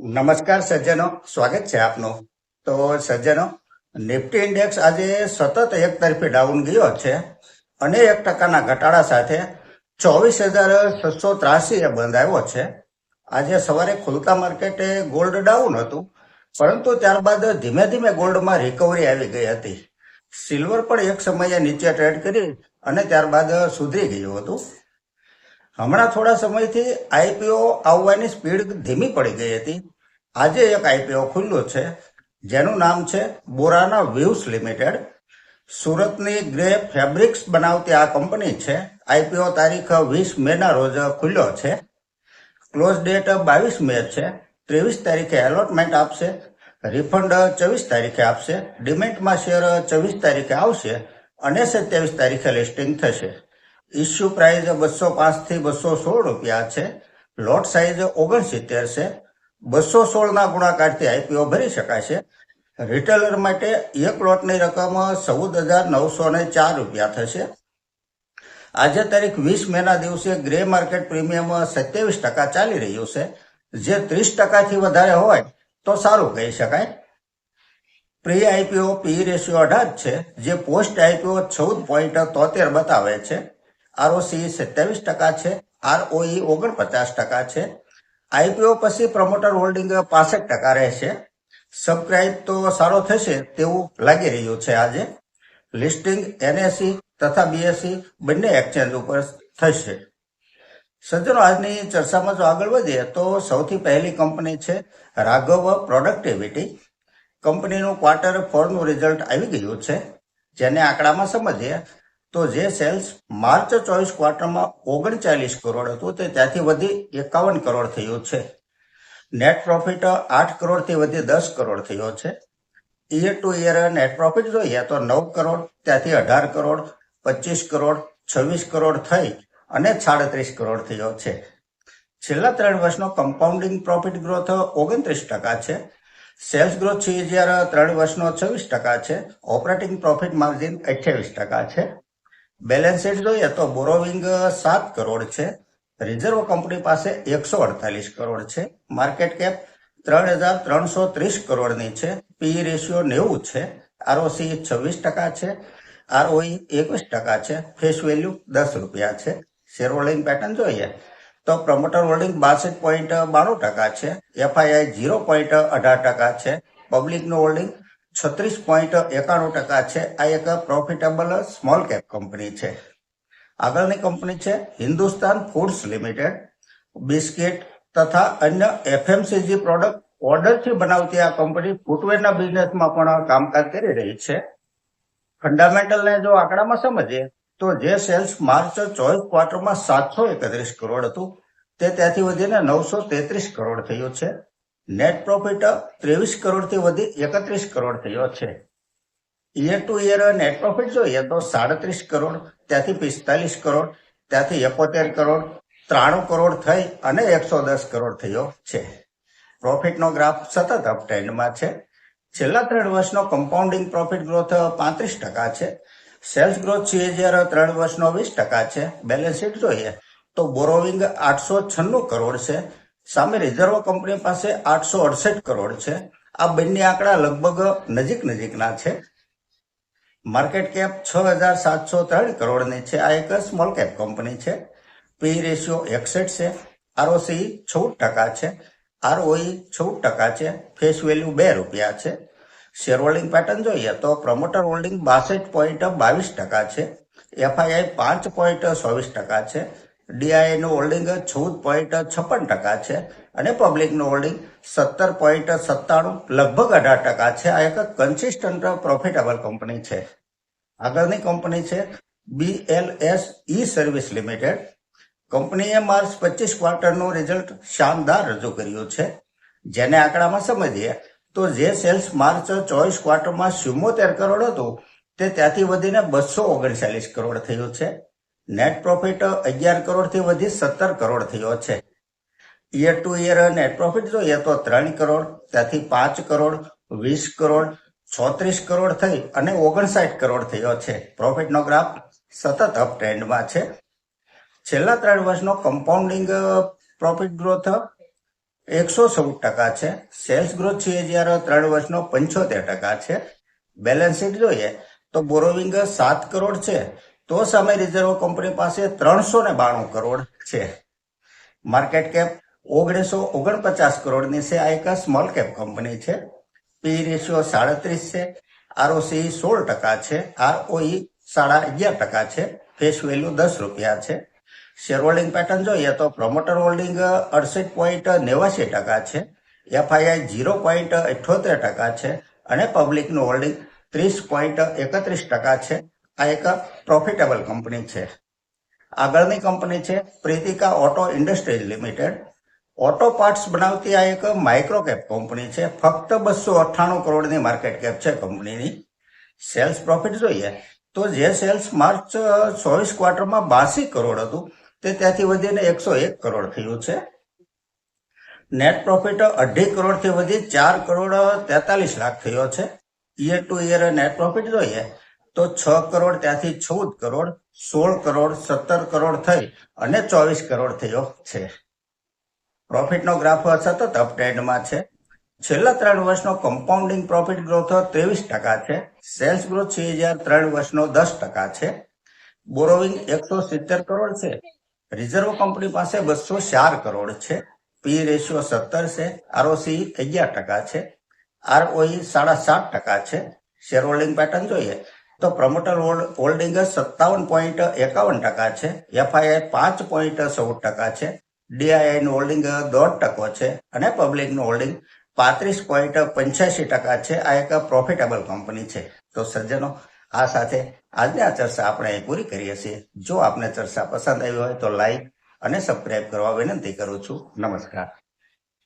નમસ્કાર સજ્જનો, સ્વાગત છે આપનું. તો સજ્જનો, નિફ્ટી ઇન્ડેક્સ આજે સતત એક તરફી ડાઉન ગયો છે અને એક ટકાના ઘટાડા સાથે ચોવીસ હજાર છસો ત્રાસી એ બંધ આવ્યો છે. આજે સવારે ખુલતા માર્કેટે ગોલ્ડ ડાઉન હતું, પરંતુ ત્યારબાદ ધીમે ધીમે ગોલ્ડમાં રિકવરી આવી ગઈ હતી. સિલ્વર પણ એક સમયે નીચે ટ્રેડ કરી અને ત્યારબાદ સુધરી ગયું હતું. હમણાં થોડા સમયથી આઈપીઓ આવવાની સ્પીડ ધીમી પડી ગઈ હતી. આજે એક આઈપીઓ ખુલ્લો છે, જેનું નામ છે બોરાના વ્યૂઝ લિમિટેડ. સુરતની ગ્રે ફેબ્રિક્સ બનાવતી આ કંપની છે. આઈપીઓ તારીખ વીસ મેના રોજ ખુલ્લો છે. ક્લોઝ ડેટ બાવીસ મે છે. ત્રેવીસ તારીખે એલોટમેન્ટ આપશે. રિફંડ ચોવીસ તારીખે આપશે. ડિમેન્ટમાં શેર ચોવીસ તારીખે આવશે અને સત્યાવીસ તારીખે લિસ્ટિંગ થશે. ઇસ્યુ પ્રાઇસ બસો પાંચથી બસો સોળ રૂપિયા છે. લોટ સાઇઝ ઓગણસિત્તેર છે. બસો સોળના ગુણાકારથી આઈપીઓ ભરી શકાશે. રિટેલર માટે એક લોટની રકમ ચૌદ હજાર નવસો ને ચાર રૂપિયા થશે. આજે તારીખ વીસ મેના દિવસે ગ્રે માર્કેટ પ્રીમિયમ સત્યાવીસ ટકા ચાલી રહ્યું છે. જે ત્રીસ ટકાથી વધારે હોય તો સારું કહી શકાય. પ્રી આઈપીઓ પી રેશિયો અઢાર છે, જે પોસ્ટ આઈપીઓ ચૌદ પોઈન્ટ તોતેર બતાવે છે. આરઓસી સત્યાવીસ ટકા છે, આરઓઈ ઓગણપચાસ ટકા છે. આઈપીઓ પછી પ્રમોટર હોલ્ડિંગ પાસઠ ટકા રહેશે. સબસ્ક્રાઇબ તો સારો થશે તેવું લાગી રહ્યું છે આજે. લિસ્ટિંગ એનએસસી તથા બીએસસી બંને એક્સચેન્જ ઉપર થશે. સજ્જનો, આજની ચર્ચામાં જો આગળ વધીએ તો સૌથી પહેલી કંપની છે રાઘવ પ્રોડક્ટિવિટી કંપનીનું ક્વાર્ટર ફોરનું રિઝલ્ટ આવી ગયું છે. જેને આંકડામાં સમજીએ તો જે સેલ્સ માર્ચ ચોવીસ ક્વાર્ટરમાં ઓગણચાલીસ કરોડ હતું, તે ત્યાંથી વધી એકાવન કરોડ થયું છે. નેટ પ્રોફિટ આઠ કરોડથી વધી દસ કરોડ થયો છે. Year to year net profit જોઈએ તો નવ કરોડ, ત્યાંથી અઢાર કરોડ, પચીસ કરોડ, છવ્વીસ કરોડ થઈ અને સાડત્રીસ કરોડ થયો છે. છેલ્લા ત્રણ વર્ષનો કમ્પાઉન્ડિંગ પ્રોફિટ ગ્રોથ ઓગણત્રીસ ટકા છે. સેલ્સ ગ્રોથ છે ત્રણ વર્ષનો છવ્વીસ ટકા છે. ઓપરેટિંગ પ્રોફિટ માર્જિન અઠ્યાવીસ ટકા છે. બેલેન્સ શીટ જોઈએ તો બોરોવિંગ સાત કરોડ છે. રિઝર્વ કંપની પાસે એકસો અડતાલીસ કરોડ છે. માર્કેટ કેપ ત્રણ હજાર ત્રણસો ત્રીસ કરોડની છે. પી રેશિયો નેવું છે. આરઓસી છવ્વીસ ટકા છે. આરઓઈ એકવીસ ટકા છે. ફેસ વેલ્યુ દસ રૂપિયા છે. શેર હોલ્ડિંગ પેટર્ન જોઈએ તો પ્રમોટર હોલ્ડિંગ બાસઠ પોઈન્ટ બાણું ટકા છે. એફઆઈઆઈ ઝીરો પોઈન્ટ અઢાર ટકા છે. પબ્લિકનું હોલ્ડિંગ છત્રીસ પોઈન્ટ એકાણું ટકા છે. આ એક પ્રોફિટેબલ સ્મોલ કેપ કંપની છે. આગળની કંપની છે હિન્દુસ્તાન ફૂડ્સ લિમિટેડ બિસ્કિટ તથા અન્ય એફએમસીજી પ્રોડક્ટ ઓર્ડરથી બનાવતી આ કંપની ફૂટવેરના બિઝનેસમાં પણ કામકાજ કરી રહી છે. ફંડામેન્ટલને જો આંકડામાં સમજીએ, તો જે સેલ્સ માર્ચ ચોવીસ ક્વાર્ટરમાં સાતસો એકત્રીસ કરોડ હતું. તે ત્યાંથી વધીને નવસો તેત્રીસ કરોડ થયું છે. નેટ પ્રોફિટ ત્રેવીસ કરોડથી વધી, એકત્રીસ કરોડ થયો છે. Year to year net profit જોઈએ તો સાડત્રીસ કરોડ, ત્યાંથી પિસ્તાલીસ કરોડ, ત્યાંથી એકોતેર કરોડ, ત્રાણું કરોડ થઈ અને એકસો દસ કરોડ થયો છે. પ્રોફિટનો ગ્રાફ સતત અપટ્રેન્ડમાં છે. છેલ્લા ત્રણ વર્ષનો કમ્પાઉન્ડિંગ પ્રોફિટ ગ્રોથ પાંત્રીસ ટકા છે. સેલ્સ ગ્રોથ જ્યારે ત્રણ વર્ષનો વીસ ટકા છે. બેલેન્સ શીટ જોઈએ તો બોરોવિંગ આઠસો છન્નું કરોડ છે. સામે રિઝર્વ કંપની પાસે આઠસો અડસઠ કરોડ છે. આ બંને આંકડા લગભગ નજીક નજીકના છે. માર્કેટ કેપ છ હજાર સાતસો ત્રણ કરોડની છે. આ એક સ્મોલ કેપ કંપની છે. પી રેશિયો એકસઠ છે. આરઓસી ચૌદ ટકા છે. આરઓઈ ચૌદ ટકા છે. ફેસ વેલ્યુ બે રૂપિયા છે. શેર હોલ્ડિંગ પેટર્ન જોઈએ તો પ્રમોટર હોલ્ડિંગ બાસઠ પોઈન્ટ બાવીસ ટકા છે. એફઆઈઆઈ પાંચ પોઈન્ટ ચોવીસ ટકા છે. ડીઆઈનું હોલ્ડિંગ ચૌદ પોઈન્ટ છપ્પન ટકા છે અને પબ્લિકનું હોલ્ડિંગ સત્તર પોઈન્ટ સત્તાણું, લગભગ અઢાર ટકા છે. આ એક કન્સિસ્ટન્ટ પ્રોફિટેબલ કંપની છે. આગળની કંપની છે બીએલએસ ઈ સર્વિસ લિમિટેડ કંપનીએ માર્ચ પચીસ ક્વાર્ટરનું રિઝલ્ટ શાનદાર રજૂ કર્યું છે. જેને આંકડામાં સમજીએ તો જે સેલ્સ માર્ચ ચોવીસ ક્વાર્ટરમાં ચુમ્મોતેર કરોડ હતું, તે ત્યાંથી વધીને બસો ઓગણચાલીસ કરોડ થયું છે. નેટ પ્રોફિટ અગિયાર કરોડથી વધી સત્તર કરોડ થયો છે. Year to year net profit જોઈએ તો ત્રણ કરોડ, ત્યાંથી પાંચ કરોડ, વીસ કરોડ, છોત્રીસ કરોડ થઈ અને ઓગણસાઠ કરોડ થયો છે. પ્રોફિટનો ગ્રાફ સતત અપ ટ્રેન્ડમાં છે. છેલ્લા ત્રણ વર્ષનો કમ્પાઉન્ડિંગ પ્રોફિટ ગ્રોથ એકસો ચૌદ ટકા છે. સેલ્સ ગ્રોથ છે જ્યારે ત્રણ વર્ષનો પંચોતેર ટકા છે. બેલેન્સ શીટ જોઈએ તો બોરોવિંગ સાત કરોડ છે. તો સામે રિઝર્વ કંપની પાસે ત્રણસો ને બાણું કરોડ છે. માર્કેટ કેપ ઓગણીસો ઓગણપચાસ કરોડની છે. આ એક સ્મોલ કેપ કંપની છે. પી રેશિયો સાડત્રીસ છે. આરઓસી સોળ ટકા છે. આરઓઈ સાડા અગિયાર ટકા છે. ફેસ વેલ્યુ દસ રૂપિયા છે. શેર હોલ્ડિંગ પેટર્ન જોઈએ તો પ્રમોટર હોલ્ડિંગ અડસઠ પોઈન્ટ નેવાસી ટકા છે. એફઆઈઆઈ ઝીરો પોઈન્ટ અઠ્યોતેર ટકા છે. અને પબ્લિકનું હોલ્ડિંગ ત્રીસ પોઈન્ટ એકત્રીસ ટકા છે. આ એક પ્રોફિટેબલ કંપની છે. આગળની કંપની છે Pritika auto industries limited auto parts બનાવતી આ એક માઇક્રો કેપ કંપની છે. ફક્ત બસો અઠ્ઠાણું કરોડની માર્કેટ કેપ છે કંપનીની. સેલ્સ પ્રોફિટ જોઈએ તો જે સેલ્સ માર્ચ ચોવીસ ક્વાર્ટરમાં બાસી કરોડ હતું, તે ત્યાંથી વધીને એકસો એક કરોડ થયું છે. નેટ પ્રોફિટ અઢી કરોડથી વધી ચાર કરોડ તેતાલીસ લાખ થયો છે. Year to year net profit જોઈએ તો છ કરોડ ત્યાંથી ચૌદ કરોડ, સોળ કરોડ, સત્તર કરોડ થઈ અને ચોવીસ કરોડ થયો છે. પ્રોફિટનો ગ્રાફ સતત અપટ્રેન્ડમાં છે. છેલ્લા ત્રણ વર્ષનો કમ્પાઉન્ડિંગ પ્રોફિટ ગ્રોથ ત્રેવીસ ટકા છે. સેલ્સ ગ્રોથ છે હજાર ત્રણ વર્ષનો દસ ટકા છે. બોરોવિંગ એકસો સિત્તેર કરોડ છે. રિઝર્વ કંપની પાસે બસો ચાર કરોડ છે. પી રેશિયો સત્તર છે. આરઓસી અગિયાર ટકા છે. આરઓઈ સાડા સાત ટકા છે. શેર હોલ્ડિંગ પેટર્ન જોઈએ તો પ્રમોટર હોલ્ડિંગ સત્તાવન પોઈન્ટ એકાવન ટકા છે. એફઆઈઆઈ પાંચ પોઈન્ટ ચૌદ ટકા છે. ડીઆઈઆઈ નું હોલ્ડિંગ દોઢ ટકો છે. અને પબ્લિકનું હોલ્ડિંગ પાંત્રીસ પોઈન્ટ પંચ્યાસી ટકા છે. આ એક પ્રોફિટેબલ કંપની છે. તો સજ્જનો, આ સાથે આજની આ ચર્ચા આપણે પૂરી કરીએ છીએ. જો આપને ચર્ચા પસંદ આવી હોય તો લાઈક અને સબસ્ક્રાઈબ કરવા વિનંતી કરું છું. નમસ્કાર.